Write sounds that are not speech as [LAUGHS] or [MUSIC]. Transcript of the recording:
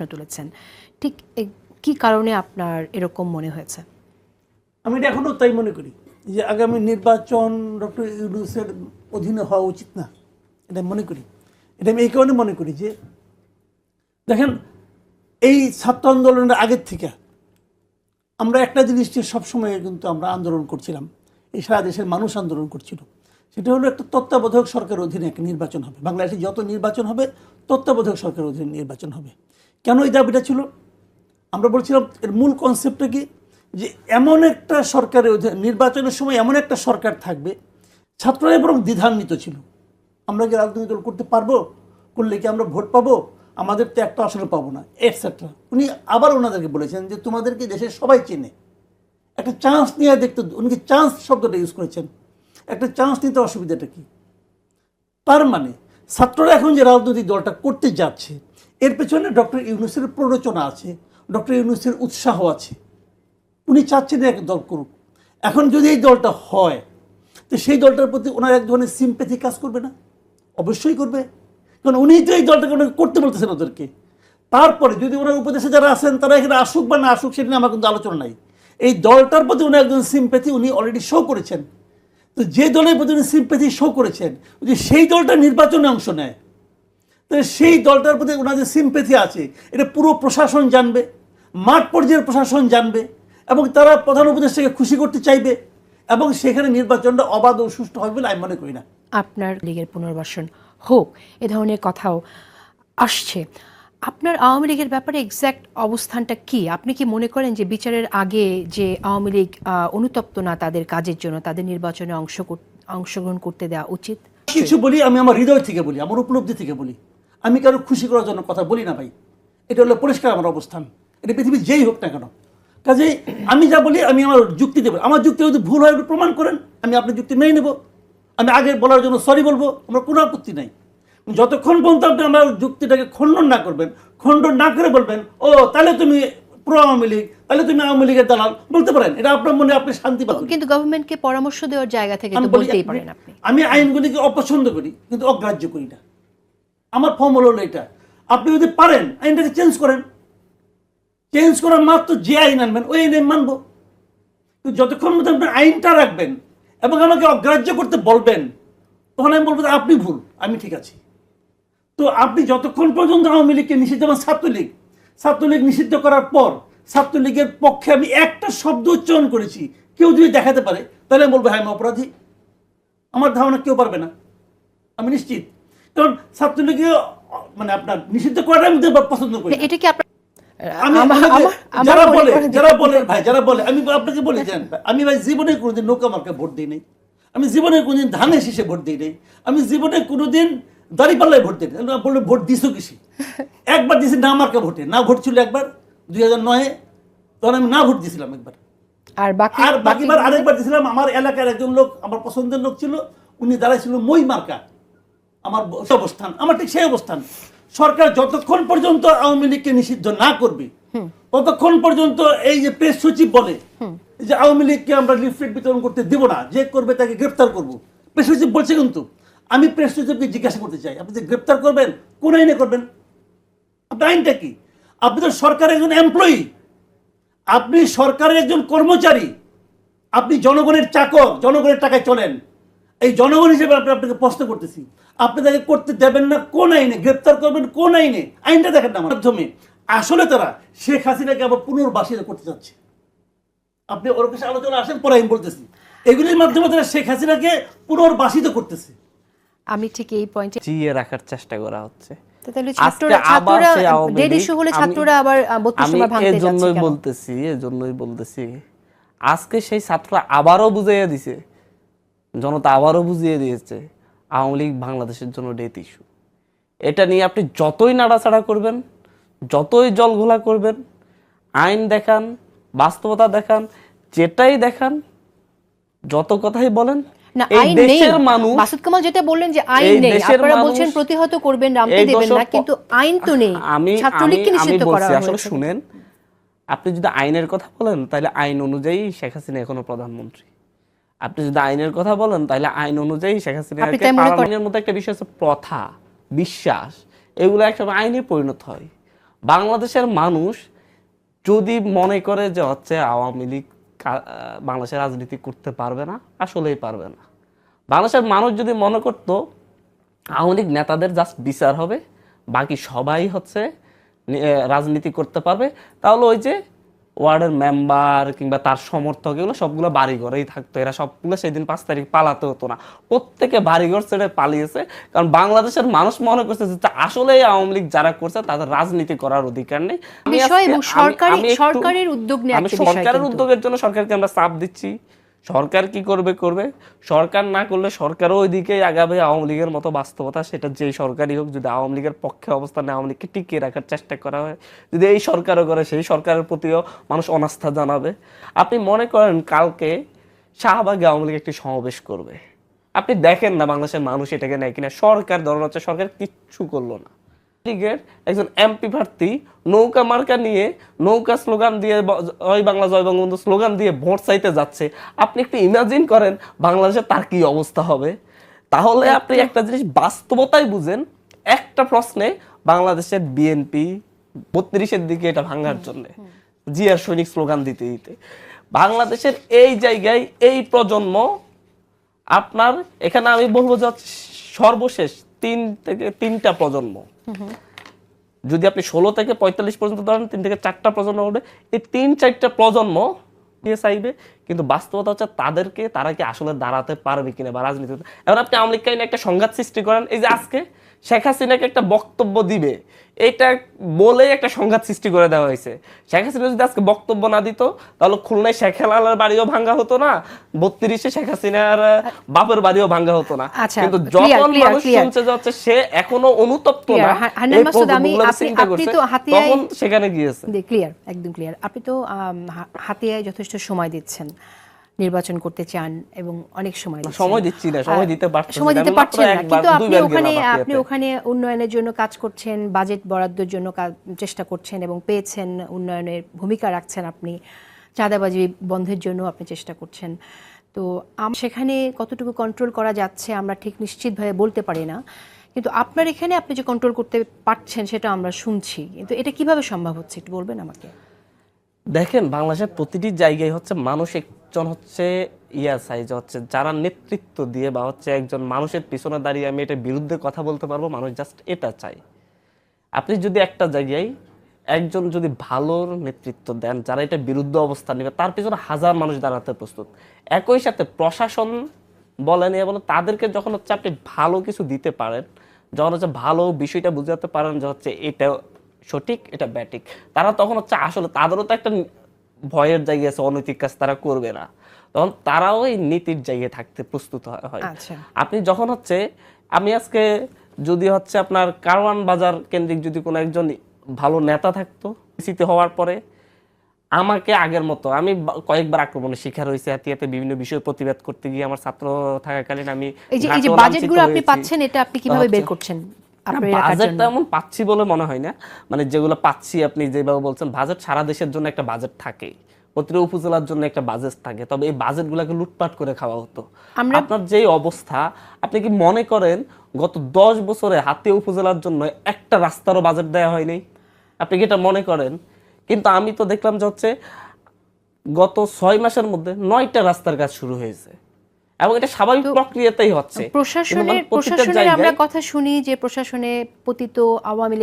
প্রশ্ন তুলেছেন। ঠিক কি কারণে আপনার এরকম মনে হয়েছে? আমি এটা এখনও তাই মনে করি যে আগামী নির্বাচন ডক্টর ইউনুসের অধীনে হওয়া উচিত না। এটা মনে করি। এটা আমি এই কারণে মনে করি যে, দেখেন, এই ছাত্র আন্দোলনের আগের থেকে আমরা একটা জিনিস নিয়ে সবসময় কিন্তু আমরা আন্দোলন করছিলাম। এই সারা দেশের মানুষ আন্দোলন করছিল। সেটা হলো একটা তত্ত্বাবধায়ক সরকারের অধীনে একটা নির্বাচন হবে। বাংলাদেশে যত নির্বাচন হবে, তত্ত্বাবধায়ক সরকারের অধীনে নির্বাচন হবে। কেন এই দাবিটা ছিল? আমরা বলছিলাম এর মূল কনসেপ্টটা কি? যে এমন একটা সরকারের নির্বাচনের সময় এমন একটা সরকার থাকবে, ছাত্ররা বরং দ্বিধান্বিত ছিল। আমরা কি রাজনৈতিক দল করতে পারব? করলে কি আমরা ভোট পাবো? আমাদের তো একটা আসলে পাবো না এটসেট্রা উনি আবার ওনাদেরকে বলেছেন যে তোমাদেরকে দেশের সবাই চেনে। একটা চান্স নিয়ে দেখতে, উনি চান্স শব্দটা ইউজ করেছেন? একটা চান্স নিতে অসুবিধাটা কি? তার মানে ছাত্ররা এখন যে রাজনৈতিক দলটা করতে যাচ্ছে এর পেছনে ডক্টর ইউনুসের প্ররোচনা আছে, ডক্টর ইউনুসের উৎসাহ আছে। উনি চাচ্ছেন এক দল করুক। এখন যদি এই দলটা হয়, তো সেই দলটার প্রতি ওনার এক ধরনের সিম্পেথি কাজ করবে না? অবশ্যই করবে। কারণ উনি তো এই দলটাকে করতে বলতেছেন ওদেরকে। তারপরে যদি ওনার উপদেশে যারা আছেন, তারা এখানে আসুক বা না আসুক, সেটা নিয়ে আমার কিন্তু আলোচনা নাই। এই দলটার প্রতি উনি একজন সিম্পেথি উনি অলরেডি শো করেছেন। তো যে দলের প্রতি উনি সিম্পেথি শো করেছেন, যদি সেই দলটা নির্বাচনে অংশ নেয় তাহলে সেই দলটার প্রতি ওনার যে সিম্পেথি আছে এটা পুরো প্রশাসন জানবে মাঠ পর্যায়ের প্রশাসন জানবে এবং তারা প্রধান উপদেষ্টাকে খুশি করতে চাইবে এবং সেখানে নির্বাচনটা অবাধ ও সুষ্ঠু হবে বলে আমি মনে করি না। আপনার লীগের পুনর্বাসন হোক এ ধরনের কথাও আসছে। আপনার আওয়ামী লীগের ব্যাপারে এক্স্যাক্ট অবস্থানটা কি? আপনি কি মনে করেন যে বিচারের আগে যে আওয়ামী লীগ অনুতপ্ত না তাদের কাজের জন্য তাদের নির্বাচনে অংশ অংশগ্রহণ করতে দেওয়া উচিত? কিছু বলি আমি আমার হৃদয় থেকে বলি আমার উপলব্ধি থেকে বলি। আমি কারও খুশি করার জন্য কথা বলি না ভাই। এটা হলো পরিষ্কার আমার অবস্থান। এটা পৃথিবীর যেই হোক না কেন। কাজেই আমি যা বলি আমি আমার যুক্তি দেবো। আমার যুক্তি যদি ভুল হয় প্রমাণ করেন। আমি আপনার যুক্তি মেনে নেব। আমি আগে বলার জন্য সরি বলব। আমার কোনো আপত্তি নাই। যতক্ষণ পর্যন্ত আপনি আমার যুক্তিটাকে খণ্ডন না করবেন খণ্ডন না করে বলবেন ও তাহলে তুমি প্রো আওয়ামী লীগ তাহলে তুমি আওয়ামী লীগের দালাল বলতে পারেন। এটা আপনার মনে আপনি শান্তি পাবেন। কিন্তু গভর্নমেন্টকে পরামর্শ দেওয়ার জায়গা থেকে আমি তো বলি বলতেই পারেন আপনি। আমি আইনগুলিকে অপছন্দ করি কিন্তু অগ্রাহ্য করি না। আমার ফর্মুলা হলো এটা। আপনি যদি পারেন আইনটাকে চেঞ্জ করেন। চেঞ্জ করার মাত্র যে আইন আনবেন, ওই আইন মানবো। যতক্ষণ মধ্যে আপনি আইনটা রাখবেন এবং আমাকে অগ্রাহ্য করতে বলবেন, তখন আমি বলব আপনি ভুল, আমি ঠিক আছি। তো আপনি যতক্ষণ পর্যন্ত আওয়ামী লীগকে নিষিদ্ধ এবং ছাত্রলীগ ছাত্রলীগ নিষিদ্ধ করার পর ছাত্রলীগের পক্ষে আমি একটা শব্দ উচ্চারণ করেছি, কেউ যদি দেখাতে পারে, তাহলে আমি বলব হ্যাঁ আমি অপরাধী। আমার ধারণা কেউ পারবে না। আমি নিশ্চিত। কারণ ছাত্রলীগকে মানে আপনার নিষিদ্ধ করাটা আমি পছন্দ করি এটা কি আপনার যারা বলে যারা বলে ভাই যারা বলে আমি আপনাকে বলে যান আমি ভাই জীবনে কোনোদিন নৌকা মার্কা ভোট দিই নাই। আমি জীবনে কোনোদিন ধানে শীষে ভোট দিই নাই। আমি জীবনে কোনোদিন দাঁড়িপাল্লায় ভোট দিই না ভোট দিছো কিসি? [LAUGHS] একবার দিয়েছি না মার্কা ভোটে। না ভোট ছিল একবার দুই হাজার নয়ে তখন আমি না ভোট দিয়েছিলাম একবার। আর বাকি আর বাকিবার আরেকবার দিয়েছিলাম আমার এলাকার একজন লোক আমার পছন্দের লোক ছিল। উনি দাঁড়াইছিল মই মার্কা। আমার অবস্থান আমার ঠিক সেই অবস্থান। সরকার যতক্ষণ পর্যন্ত আওয়ামী লীগকে নিষিদ্ধ না করবে ততক্ষণ পর্যন্ত এই যে প্রেস সচিব বলে যে আওয়ামী লীগকে আমরা লিফলেট বিতরণ করতে দেব না যে করবে তাকে গ্রেফতার করব। প্রেস সচিব বলছে কিন্তু আমি প্রেস সচিবকে জিজ্ঞাসা করতে চাই আপনি যে গ্রেফতার করবেন কোন আইনে করবেন? আপনার আইনটা কি? আপনি তো সরকারের একজন এমপ্লয়ি আপনি সরকারের একজন কর্মচারী। আপনি জনগণের চাকর জনগণের টাকায় চলেন। এই জনগণ হিসেবে আপনি আপনাকে প্রশ্ন করতেছি। আপনি তাকে করতে দেবেন না কোন আইনে? গ্রেপ্তার করবেন কোন আইনে? আইনটা দেখেন না মাধ্যমে। আসলে তারা শেখ হাসিনাকে আবার পুনর্বাসিত করতে চাচ্ছে আপনি ওর কাছে আলোচনা আসেন পরে আমি বলতেছি। এগুলির মাধ্যমে তারা শেখ হাসিনাকে পুনর্বাসিত করতেছে। আমি ঠিক এই পয়েন্টে জিয়ে রাখার চেষ্টা করা হচ্ছে। তাহলে আজকে ছাত্ররা ছাত্ররা ডেড ইস্যু হলে আমি- ছাত্ররা আবার বত্রিশ আমি ভাঙতে যাচ্ছে এজন্যই বলতেছি এজন্যই বলতেছি। আজকে সেই ছাত্ররা আবারও বুঝাইয়া দিছে। জনতা আবারও বুঝিয়ে দিয়েছে আওয়ামী লীগ বাংলাদেশের জন্য ডেথ ইস্যু এটা নিয়ে আপনি যতই নাড়াচাড়া করবেন যতই জল ঘোলা করবেন আইন দেখান বাস্তবতা দেখান যেটাই দেখান যত কথাই বলেন না আইন নেই। মাসুদ কামাল যেটা বললেন যে আইন নেই দেশের আপনারা মানুষ বলছেন প্রতিহত করবেন রামতে দেবেন না কিন্তু আইন তো নেই। আমি আমি ছাত্রলীগকে নিষিদ্ধ করা আসলে শুনেন আপনি যদি আইনের কথা বলেন তাহলে আইন অনুযায়ী শেখ হাসিনা এখনও প্রধানমন্ত্রী। আপনি যদি আইনের কথা বলেন তাহলে আইন অনুযায়ী শেখ হাসিনা আপনি তাই করেন? আইনের মধ্যে একটা বিষয় আছে প্রথা বিশ্বাস। এগুলো একসময় আইনে পরিণত হয়। বাংলাদেশের মানুষ যদি মনে করে যে হচ্ছে আওয়ামী লীগ বাংলাদেশের রাজনীতি করতে পারবে না আসলেই পারবে না। বাংলাদেশের মানুষ যদি মনে করতো আওয়ামী লীগ নেতাদের জাস্ট বিচার হবে বাকি সবাই হচ্ছে রাজনীতি করতে পারবে তাহলে ওই যে ওয়ার্ডের মেম্বার কিংবা তার সমর্থক এগুলো সবগুলো বাড়িঘরেই থাকতো। এরা সবগুলো সেদিন পাঁচ তারিখ পালাতে হতো না। প্রত্যেকে বাড়িঘর ছেড়ে পালিয়েছে। কারণ বাংলাদেশের মানুষ মনে করছে যে আসলে আওয়ামী লীগ যারা করছে তাদের রাজনীতি করার অধিকার নেই। সরকারের উদ্যোগ সরকারের উদ্যোগের জন্য সরকারকে আমরা চাপ দিচ্ছি। সরকার কি করবে করবে? সরকার না করলে সরকারও ওইদিকেই আগাবে, আওয়ামী লীগের মতো বাস্তবতা, সেটা যেই সরকারই হোক, যদি আওয়ামী লীগের পক্ষে অবস্থানে আওয়ামী লীগকে টিকিয়ে রাখার চেষ্টা করা হয়, যদি এই সরকারও করে, সেই সরকারের প্রতিও মানুষ অনাস্থা জানাবে। আপনি মনে করেন কালকে শাহবাগে আওয়ামী লীগ একটি সমাবেশ করবে? আপনি দেখেন না বাংলাদেশের মানুষ এটাকে নেয় কিনা? সরকার ধরুন হচ্ছে সরকার কিচ্ছু করল না। লীগের একজন এমপি প্রার্থী নৌকা মার্কা নিয়ে নৌকা স্লোগান দিয়ে জয় বাংলা জয় বঙ্গবন্ধু স্লোগান দিয়ে ভোট চাইতে যাচ্ছে। আপনি একটু ইমাজিন করেন বাংলাদেশে তার কি অবস্থা হবে। তাহলে আপনি একটা জিনিস বাস্তবতাই বুঝেন একটা প্রশ্নে বাংলাদেশের বিএনপি বত্রিশের দিকে এটা ভাঙার জন্য। জিয়ার সৈনিক স্লোগান দিতে দিতে। বাংলাদেশের এই জায়গায় এই প্রজন্ম আপনার এখানে আমি বলব যে সর্বশেষ তিন থেকে তিনটা প্রজন্ম। যদি আপনি ষোলো থেকে পঁয়তাল্লিশ পর্যন্ত ধরেন, তিন থেকে চারটা প্রজন্ম হবে এই তিন চারটা প্রজন্ম দিয়ে চাইবে, কিন্তু বাস্তবতা হচ্ছে তাদেরকে তারা কি আসলে দাঁড়াতে পারবে কিনা বা রাজনীতিতে? এবার আপনি আওয়ামী লীগকে একটা সংঘাত সৃষ্টি করেন, এই যে আজকে শেখ হাসিনাকে একটা বক্তব্য দিবে। এটা বলে একটা সংঘাত সৃষ্টি করে দেওয়া হয়েছে। শেখ হাসিনা যদি আজকে বক্তব্য না দিত তাহলে খুলনায় শেখ হেলালের বাড়িও ভাঙ্গা হতো না বত্রিশে শেখ হাসিনার বাপের বাড়িও ভাঙ্গা হতো না। আচ্ছা, কিন্তু যখন মানুষ. শুনছে যে হচ্ছে সে এখনও অনুতপ্ত না। তখন সেখানে গিয়েছে। ক্লিয়ার একদম ক্লিয়ার আপনি তো হাতিয়ায় যথেষ্ট সময় দিচ্ছেন। নির্বাচন করতে চান এবং অনেক সময় সময় দিচ্ছি না, সময় দিতে পারতেছি সময়। দিতে পারছেন না। কিন্তু আপনি ওখানে আপনি ওখানে উন্নয়নের জন্য কাজ করছেন বাজেট বরাদ্দের জন্য চেষ্টা করছেন এবং পেয়েছেন উন্নয়নের ভূমিকা রাখছেন আপনি। চাঁদাবাজি বন্ধের জন্য আপনি চেষ্টা করছেন। তো আম- সেখানে কতটুকু কন্ট্রোল করা যাচ্ছে আমরা ঠিক নিশ্চিতভাবে বলতে পারি না। কিন্তু আপনার এখানে আপনি যে কন্ট্রোল করতে পারছেন সেটা আমরা শুনছি। কিন্তু এটা কীভাবে সম্ভব হচ্ছে একটু বলবেন আমাকে? দেখেন বাংলাদেশের প্রতিটি জায়গায় হচ্ছে মানুষ একজন হচ্ছে ইয়া যে হচ্ছে যারা নেতৃত্ব দিয়ে বা হচ্ছে একজন মানুষের পিছনে দাঁড়িয়ে আমি এটা বিরুদ্ধে কথা বলতে পারব, মানুষ জাস্ট এটা চাই আপনি যদি একটা জায়গায় একজন যদি ভালো নেতৃত্ব দেন, যারা এটা বিরুদ্ধে অবস্থান নেবে, তার পিছনে হাজার মানুষ দাঁড়াতে প্রস্তুত। একই সাথে প্রশাসন বলেন, এ বলেন, তাদেরকে যখন হচ্ছে আপনি ভালো কিছু দিতে পারেন, যখন হচ্ছে ভালো বিষয়টা বুঝাতে পারেন যে হচ্ছে এটা সঠিক, এটা ব্যাটিক তারা তখন হচ্ছে আসলে তাদেরও তো একটা ভয়ের জায়গা আছে অনৈতিক কাজ তারা করবে না তখন তারাও এই নীতির জায়গায় থাকতে প্রস্তুত হয়। আচ্ছা। আপনি যখন হচ্ছে আমি আজকে যদি হচ্ছে আপনার কারওয়ান বাজার কেন্দ্রিক যদি কোনো একজন ভালো নেতা থাকতো পরিচিতি হওয়ার পরে আমাকে আগের মতো আমি কয়েকবার আক্রমণের শিকার হয়েছে হাতিয়াতে বিভিন্ন বিষয়ে প্রতিবাদ করতে গিয়ে আমার ছাত্র থাকাকালীন আমি এই যে বাজেটগুলো আপনি পাচ্ছেন এটা আপনি কীভাবে বের করছেন না, আপনার বাজেট জন্য। তেমন পাচ্ছি বলে মনে হয় না। মানে যেগুলো পাচ্ছি আপনি যেভাবে বলছেন বাজেট সারা দেশের জন্য একটা বাজেট থাকে প্রতিটা উপজেলার জন্য একটা বাজেট থাকে। তবে এই বাজেটগুলোকে লুটপাট করে খাওয়া হতো। আপনার যেই অবস্থা আপনি কি মনে করেন গত দশ বছরে হাতিয়া উপজেলার জন্য একটা রাস্তারও বাজেট দেওয়া হয়নি? আপনি কি এটা মনে করেন? কিন্তু আমি তো দেখলাম যে হচ্ছে গত ছয় মাসের মধ্যে নয়টা রাস্তার কাজ শুরু হয়েছে। এবং এটা স্বাভাবিক প্রক্রিয়াতেই হচ্ছে। প্রশাসনের প্রশাসনের আমরা কথা শুনি যে প্রশাসনে পতিত আওয়ামী